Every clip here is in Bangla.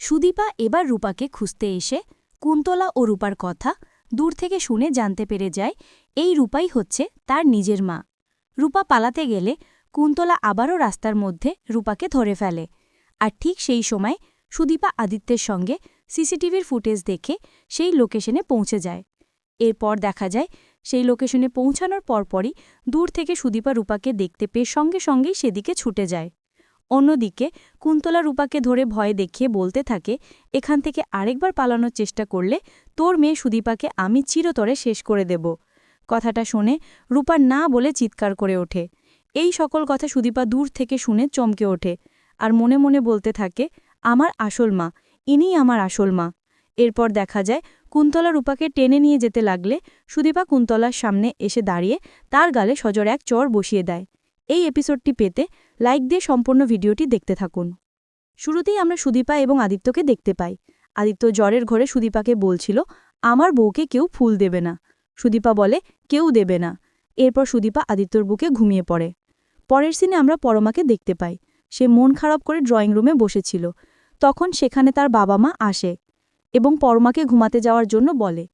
সুদীপা এবার রূপাকে খুঁজতে এসে কুন্তলা ও রূপার কথা দূর থেকে শুনে জানতে পেরে যায়, এই রূপাই হচ্ছে তার নিজের মা। রূপা পালাতে গেলে কুন্তলা আবারও রাস্তার মধ্যে রূপাকে ধরে ফেলে। আর ঠিক সেই সময় সুদীপা আদিত্যের সঙ্গে সিসিটিভির ফুটেজ দেখে সেই লোকেশনে পৌঁছে যায়। এরপর দেখা যায়, সেই লোকেশনে পৌঁছানোর পরপরই দূর থেকে সুদীপা রূপাকে দেখতে পেয়ে সঙ্গে সঙ্গেই সেদিকে ছুটে যায়। অন্যদিকে, কুন্তলা রূপাকে ধরে ভয় দেখিয়ে বলতে থাকে, এখান থেকে আরেকবার পালানোর চেষ্টা করলে তোর মেয়ে সুদীপাকে আমি চিরতরে শেষ করে দেব। কথাটা শুনে রূপা না বলে চিৎকার করে ওঠে। এই সকল কথা সুদীপা দূর থেকে শুনে চমকে ওঠে আর মনে মনে বলতে থাকে, আমার আসল মা, ইনিই আমার আসল মা। এরপর দেখা যায়, কুন্তলা রূপাকে টেনে নিয়ে যেতে লাগলে সুদীপা কুন্তলার সামনে এসে দাঁড়িয়ে তার গালে সজর এক চর বসিয়ে দেয়। এই এপিসোডটি পেতে লাইক দিয়ে সম্পূর্ণ ভিডিওটি দেখতে থাকুন। শুরুতেই আমরা সুদীপা এবং আদিত্যকে দেখতে পাই। আদিত্য জ্বরের ঘরে সুদীপাকে বলছিল, আমার বউকে কেউ ফুল দেবে না। সুদীপা বলে, কেউ দেবে না। এরপর সুদীপা আদিত্যর বুকে ঘুমিয়ে পড়ে। পরের সিনে আমরা পরমাকে দেখতে পাই। সে মন খারাপ করে ড্রয়িং রুমে বসেছিল। তখন সেখানে তার বাবা মা আসে এবং পরমাকে ঘুমাতে যাওয়ার জন্য বলে,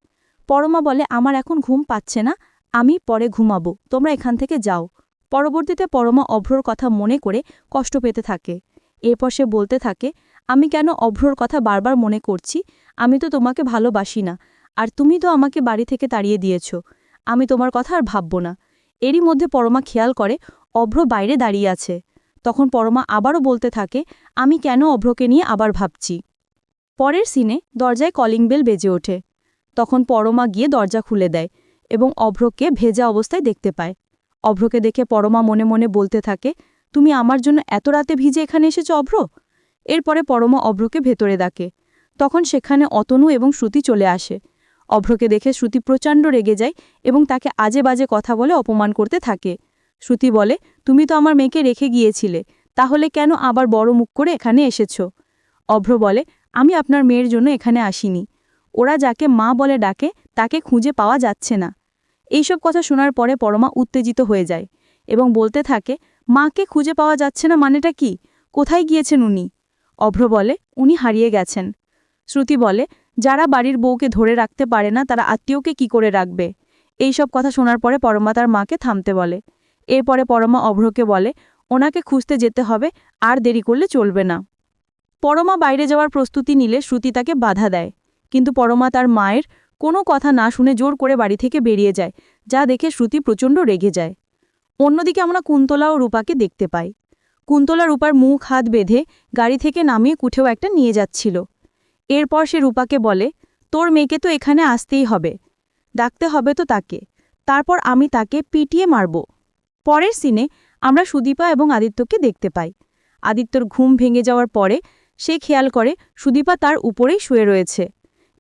পরমা বলে, আমার এখন ঘুম পাচ্ছে না, আমি পরে ঘুমাবো। তোমরা এখান থেকে যাও। পরবর্তীতে পরমা অভ্রর কথা মনে করে কষ্ট পেতে থাকে। এরপর সে বলতে থাকে, আমি কেন অভ্রর কথা বারবার মনে করছি? আমি তো তোমাকে ভালোবাসি না, আর তুমি তো আমাকে বাড়ি থেকে তাড়িয়ে দিয়েছ। আমি তোমার কথা আর ভাবব না। এরই মধ্যে পরমা খেয়াল করে অভ্র বাইরে দাঁড়িয়ে আছে। তখন পরমা আবারও বলতে থাকে, আমি কেন অভ্রকে নিয়ে আবার ভাবছি? পরের সিনে দরজায় কলিং বেল বেজে ওঠে। তখন পরমা গিয়ে দরজা খুলে দেয় এবং অভ্রকে ভেজা অবস্থায় দেখতে পায়। অভ্রকে দেখে পরমা মনে মনে বলতে থাকে, তুমি আমার জন্য এত রাতে ভিজে এখানে এসেছ অভ্র? এরপরে পরমা অভ্রকে ভেতরে ডাকে। তখন সেখানে অতনু এবং শ্রুতি চলে আসে। অভ্রকে দেখে শ্রুতি প্রচণ্ড রেগে যায় এবং তাকে আজে বাজে কথা বলে অপমান করতে থাকে। শ্রুতি বলে, তুমি তো আমার মেয়েকে রেখে গিয়েছিলে, তাহলে কেন আবার বড় মুখ করে এখানে এসেছ? অভ্র বলে, আমি আপনার মেয়ের জন্য এখানে আসিনি। ওরা যাকে মা বলে ডাকে, তাকে খুঁজে পাওয়া যাচ্ছে না। এইসব কথা শোনার পরে পরমা উত্তেজিত হয়ে যায় এবং বলতে থাকে, মাকে খুঁজে পাওয়া যাচ্ছে না মানেটা কি? কোথায় গিয়েছেন উনি? অভ্র বলে, উনি হারিয়ে গেছেন। শ্রুতি বলে, যারা বাড়ির বউকে ধরে রাখতে পারে না, তারা আত্মীয়কে কি করে রাখবে? এইসব কথা শোনার পরে পরমা তার মাকে থামতে বলে। এরপরে পরমা অভ্রকে বলে, ওনাকে খুঁজতে যেতে হবে, আর দেরি করলে চলবে না। পরমা বাইরে যাওয়ার প্রস্তুতি নিলে শ্রুতি তাকে বাধা দেয়। কিন্তু পরমা তার মায়ের কোনো কথা না শুনে জোর করে বাড়ি থেকে বেরিয়ে যায়, যা দেখে শ্রুতি প্রচণ্ড রেগে যায়। অন্যদিকে আমরা কুন্তলা ও রূপাকে দেখতে পাই। কুন্তলা রূপার মুখ, হাত বেঁধে গাড়ি থেকে নামিয়ে কুঠেও একটা নিয়ে যাচ্ছিল। এরপর সে রূপাকে বলে, তোর মেয়েকে তো এখানে আসতেই হবে। ডাকতে হবে তো তাকে। তারপর আমি তাকে পিটিয়ে মারব। পরের সিনে আমরা সুদীপা এবং আদিত্যকে দেখতে পাই। আদিত্যর ঘুম ভেঙে যাওয়ার পরে সে খেয়াল করে সুদীপা তার উপরেই শুয়ে রয়েছে।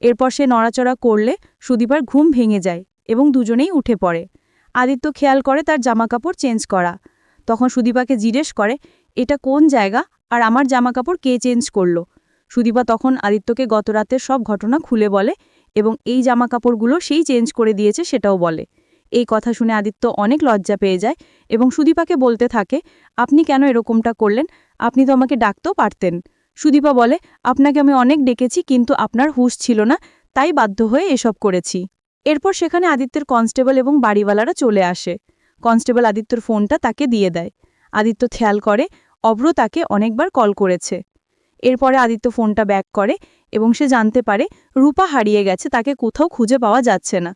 এরপর সে নড়াচড়া করলে সুদীপার ঘুম ভেঙে যায় এবং দুজনেই উঠে পড়ে। আদিত্য খেয়াল করে তার জামাকাপড় চেঞ্জ করা। তখন সুদীপাকে জিজ্ঞেস করে, এটা কোন জায়গা? আর আমার জামাকাপড় কে চেঞ্জ করল? সুদীপা তখন আদিত্যকে গত রাতের সব ঘটনা খুলে বলে এবং এই জামাকাপড়গুলো সেই চেঞ্জ করে দিয়েছে সেটাও বলে। এই কথা শুনে আদিত্য অনেক লজ্জা পেয়ে যায় এবং সুদীপাকে বলতে থাকে, আপনি কেন এরকমটা করলেন? আপনি তো আমাকে ডাকতেও পারতেন। সুদীপা বলে, আপনাকে আমি অনেক ডেকেছি, কিন্তু আপনার হুশ ছিল না, তাই বাধ্য হয়ে এসব করেছি। এরপর সেখানে আদিত্যের কনস্টেবল এবং বাড়িওয়ালারা চলে আসে। কনস্টেবল আদিত্যর ফোনটা তাকে দিয়ে দেয়। আদিত্য খেয়াল করে অব্র তাকে অনেকবার কল করেছে। এরপরে আদিত্য ফোনটা ব্যাক করে এবং সে জানতে পারে, রূপা হারিয়ে গেছে, তাকে কোথাও খুঁজে পাওয়া যাচ্ছে না।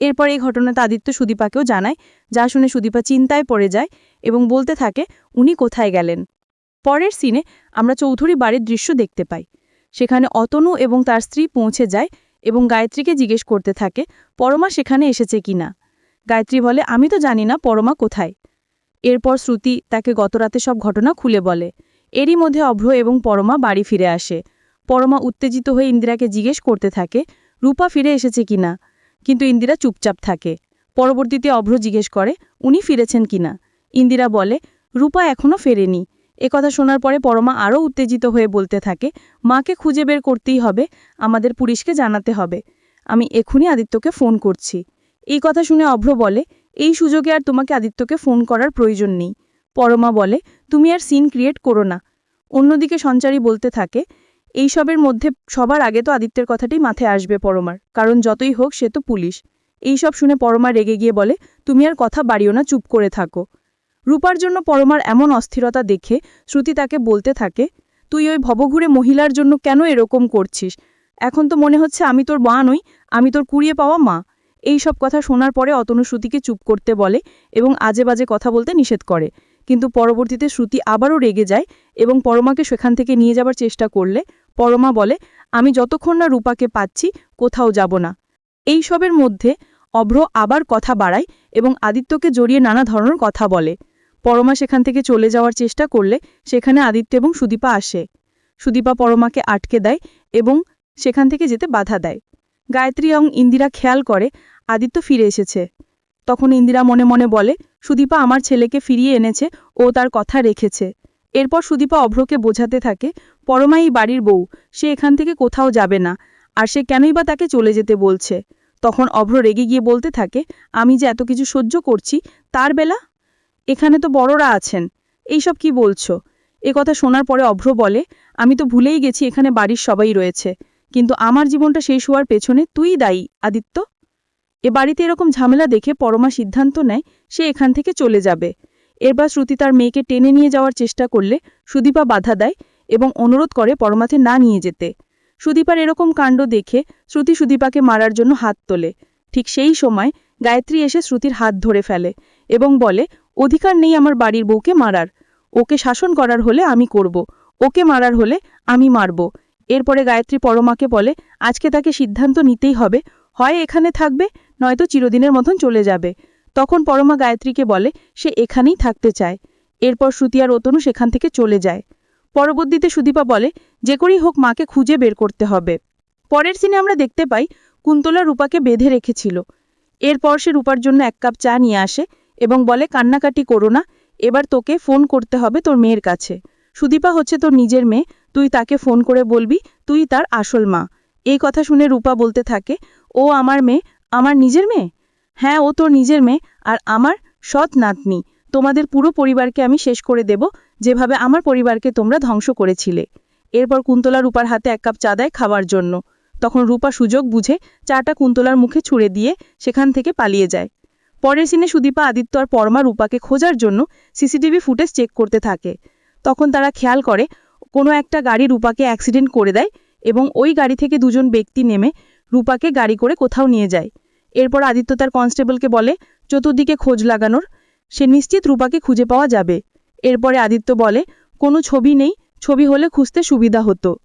এরপর এই ঘটনাতে আদিত্য সুদীপাকেও জানায়, যা শুনে সুদীপা চিন্তায় পড়ে যায় এবং বলতে থাকে, উনি কোথায় গেলেন? পরের সিনে আমরা চৌধুরী বাড়ির দৃশ্য দেখতে পাই। সেখানে অতনু এবং তার স্ত্রী পৌঁছে যায় এবং গায়ত্রীকে জিজ্ঞেস করতে থাকে, পরমা সেখানে এসেছে কিনা গায়ত্রী বলে, আমি তো জানি না পরমা কোথায়। এরপর শ্রুতি তাকে গতরাতে সব ঘটনা খুলে বলে। এরই মধ্যে অভ্র এবং পরমা বাড়ি ফিরে আসে। পরমা উত্তেজিত হয়ে ইন্দিরাকে জিজ্ঞেস করতে থাকে, রূপা ফিরে এসেছে কিনা কিন্তু ইন্দিরা চুপচাপ থাকে। পরবর্তীতে অভ্র জিজ্ঞেস করে, উনি ফিরেছেন কিনা ইন্দিরা বলে, রূপা এখনও ফেরেনি। একথা শোনার পরে পরমা আরও উত্তেজিত হয়ে বলতে থাকে, মাকে খুঁজে বের করতেই হবে, আমাদের পুলিশকে জানাতে হবে। আমি এখনই আদিত্যকে ফোন করছি। এই কথা শুনে অভ্র বলে, এই সুযোগে আর তোমাকে আদিত্যকে ফোন করার প্রয়োজন নেই। পরমা বলে, তুমি আর সিন ক্রিয়েট করো না। অন্যদিকে সঞ্চারী বলতে থাকে, এইসবের মধ্যে সবার আগে তো আদিত্যের কথাটি মাথায় আসবে পরমার, কারণ যতই হোক সে তো পুলিশ। এইসব শুনে পরমা রেগে গিয়ে বলে, তুমি আর কথা বাড়িও না, চুপ করে থাকো। রূপার জন্য পরমার এমন অস্থিরতা দেখে শ্রুতি তাকে বলতে থাকে, তুই ওই ভবঘুরে মহিলার জন্য কেন এরকম করছিস? এখন তো মনে হচ্ছে আমি তোর মা নই, আমি তোর কুড়িয়ে পাওয়া মা। এই সব কথা শোনার পরে অতনু শ্রুতিকে চুপ করতে বলে এবং আজে বাজে কথা বলতে নিষেধ করে। কিন্তু পরবর্তীতে শ্রুতি আবারও রেগে যায় এবং পরমাকে সেখান থেকে নিয়ে যাবার চেষ্টা করলে পরমা বলে, আমি যতক্ষণ না রূপাকে পাচ্ছি, কোথাও যাব না। এই সবের মধ্যে অভ্র আবার কথা বাড়ায় এবং আদিত্যকে জড়িয়ে নানা ধরনের কথা বলে। পরমা সেখান থেকে চলে যাওয়ার চেষ্টা করলে সেখানে আদিত্য এবং সুদীপা আসে। সুদীপা পরমাকে আটকে দেয় এবং সেখান থেকে যেতে বাধা দেয়। গায়ত্রী এবং ইন্দিরা খেয়াল করে আদিত্য ফিরে এসেছে। তখন ইন্দিরা মনে মনে বলে, সুদীপা আমার ছেলেকে ফিরিয়ে এনেছে, ও তার কথা রেখেছে। এরপর সুদীপা অভ্রকে বোঝাতে থাকে, পরমা এই বাড়ির বউ, সে এখান থেকে কোথাও যাবে না, আর সে কেনই বা তাকে চলে যেতে বলছে? তখন অভ্র রেগে গিয়ে বলতে থাকে, আমি যে এত কিছু সহ্য করছি, তার বেলা এখানে তো বড়রা আছেন। এইসব কি বলছো? এ কথা শোনার পরে অভ্র বলে, আমি তো ভুলেই গেছি, এখানে বাড়ির সবাই রয়েছে। কিন্তু আমার জীবনটা শেষ হওয়ার পেছনে তুই দায়ী, আদিত্য। এ বাড়িতে এরকম ঝামেলা দেখে পরমা সিদ্ধান্ত নেয়, সে এখান থেকে চলে যাবে। এরপর শ্রুতি তার মেয়েকে টেনে নিয়ে যাওয়ার চেষ্টা করলে সুদীপা বাধা দেয় এবং অনুরোধ করে পরমাতে না নিয়ে যেতে। সুদীপার এরকম কাণ্ড দেখে শ্রুতি সুদীপাকে মারার জন্য হাত তোলে। ঠিক সেই সময় গায়ত্রী এসে শ্রুতির হাত ধরে ফেলে এবং বলে অধিকার নেই আমার বাড়ির বউকে মারার। ওকে শাসন করার হলে আমি করব। ওকে মারার হলে আমি মারব। এরপরে গায়ত্রী পরমাকে বলে, আজকে তাকে সিদ্ধান্ত নিতেই হবে। হয় এখানে থাকবে, নয়তো চিরদিনের মতন চলে যাবে। তখন পরমা গায়ত্রীকে বলে, সে এখানেই থাকতে চায়। এরপর শ্রুতি আর অতনু সেখান থেকে চলে যায়। পরবর্তীতে সুদীপা বলে, যে করেই হোক মাকে খুঁজে বের করতে হবে। পরের সিনে আমরা দেখতে পাই, কুন্তলা রূপাকে বেঁধে রেখেছিল। এরপর সে রূপার জন্য এক কাপ চা নিয়ে আসে। এবং বলে, কান্নাকাটি করো না, এবার তোকে ফোন করতে হবে তোর মেয়ের কাছে। সুদীপা হচ্ছে তোর নিজের মেয়ে, তুই তাকে ফোন করে বলবি, তুই তার আসল মা। এই কথা শুনে রূপা বলতে থাকে, ও আমার মেয়ে, আমার নিজের মেয়ে? হ্যাঁ ও তোর নিজের মেয়ে, আর আমার সৎ নাতনি। তোমাদের পুরো পরিবারকে আমি শেষ করে দেব, যেভাবে আমার পরিবারকে তোমরা ধ্বংস করেছিলে। এরপর কুন্তলা রূপার হাতে এক কাপ চা দেয় খাওয়ার জন্য। তখন রূপা সুযোগ বুঝে চাটা কুন্তলার মুখে ছুঁড়ে দিয়ে সেখান থেকে পালিয়ে যায়। পরের সিনে সুদীপা, আদিত্য আর পরমা রূপাকে খোঁজার জন্য সিসিটিভি ফুটেজ চেক করতে থাকে। তখন তারা খেয়াল করে, কোনো একটা গাড়ি রূপাকে অ্যাক্সিডেন্ট করে দেয় এবং ওই গাড়ি থেকে দুজন ব্যক্তি নেমে রূপাকে গাড়ি করে কোথাও নিয়ে যায়। এরপর আদিত্য তার কনস্টেবলকে বলে, চতুর্দিকে খোঁজ লাগানোর। সে নিশ্চিত রূপাকে খুঁজে পাওয়া যাবে। এরপরে আদিত্য বলে, কোনো ছবি নেই। ছবি হলে খুঁজতে সুবিধা হতো।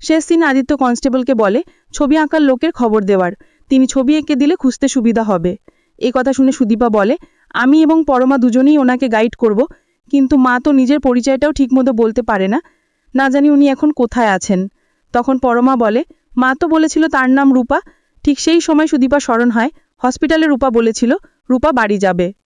শেষ দিন আদিত্য কনস্টেবলকে বলে, ছবি আঁকার লোকের খবর দেওয়ার। তিনি ছবি এঁকে দিলে খুঁজতে সুবিধা হবে। এই কথা শুনে সুদীপা বলে, আমি এবং পরমা দুজনেই ওনাকে গাইড করব, কিন্তু মা তো নিজের পরিচয়টাও ঠিকমতো বলতে পারে না। না জানি উনি এখন কোথায় আছেন। তখন পরমা বলে, মা তো বলেছিল তার নাম রূপা, ঠিক সেই সময় সুদীপা স্মরণ হয়, হসপিটালে রূপা বলেছিল, রূপা বাড়ি যাবে।